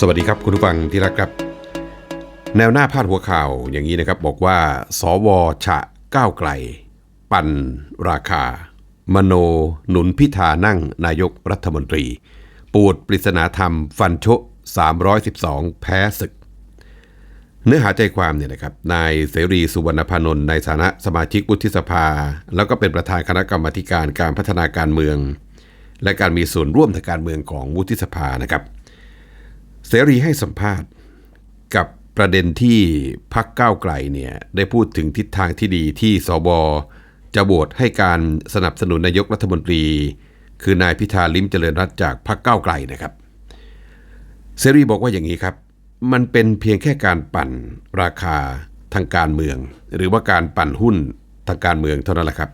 สวัสดีครับคุณผู้ฟังที่รักครับ แนวหน้าพาดหัวข่าวอย่างนี้นะครับ บอกว่า สวฉะก้าวไกล ปั่นราคา มโนหนุนพิธานั่งนายกรัฐมนตรี ปูดปริศนาธรรม ฟันโชะ312 แพ้ศึก เนื้อหาใจความเนี่ยนะครับนายเสรีสุวรรณพานนท์ในฐานะสมาชิกวุฒิสภา แล้วก็เป็นประธานคณะกรรมการการพัฒนาการเมือง และการมีส่วนร่วมทางการเมืองของวุฒิสภานะครับ เสรีให้สัมภาษณ์กับประเด็นที่พักก้าวไกลเนี่ยได้พูดถึงทิศทางที่ดีที่สบจะโหวตให้การสนับสนุนนายกรัฐมนตรี คือนายพิธาลิมเจริญรัตจากพักก้าวไกลนะครับ เสรีบอกว่าอย่างนี้ครับ มันเป็นเพียงแค่การปั่นราคาทางการเมือง หรือว่าการปั่นหุ้นทางการเมืองเท่านั้นแหละครับ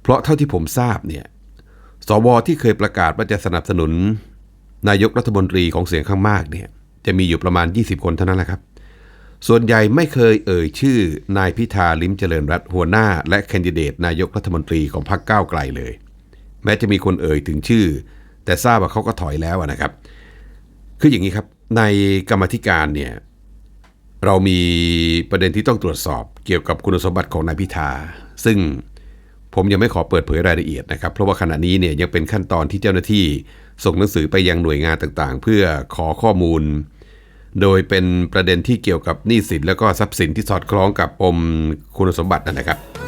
เพราะเท่าที่ผมทราบเนี่ยสวที่เคยประกาศว่าจะสนับสนุน นายกรัฐมนตรีของเสียงข้างมากเนี่ยจะมีอยู่ประมาณ 20 คนเท่านั้นแหละครับ ส่วนใหญ่ไม่เคยเอ่ยชื่อนายพิธาลิ้มเจริญรัตหัวหน้า และแคนดิเดตนายกรัฐมนตรีของพรรคก้าวไกลเลย แม้จะมีคนเอ่ยถึงชื่อ แต่ทราบว่าเขาก็ถอยแล้วนะครับ คืออย่างนี้ครับ ในกรรมธิการเนี่ยเรามีประเด็นที่ต้องตรวจสอบเกี่ยวกับคุณสมบัติของนายพิธา ซึ่ง ผมยังไม่ขอเปิดเผยรายละเอียดนะครับ เพราะว่าขณะนี้เนี่ยยังเป็นขั้นตอนที่เจ้าหน้าที่ส่งหนังสือไปยังหน่วยงานต่างๆ เพื่อขอข้อมูล โดยเป็นประเด็นที่เกี่ยวกับหนี้สินและก็ทรัพย์สินที่สอดคล้องกับปมคุณสมบัตินะครับ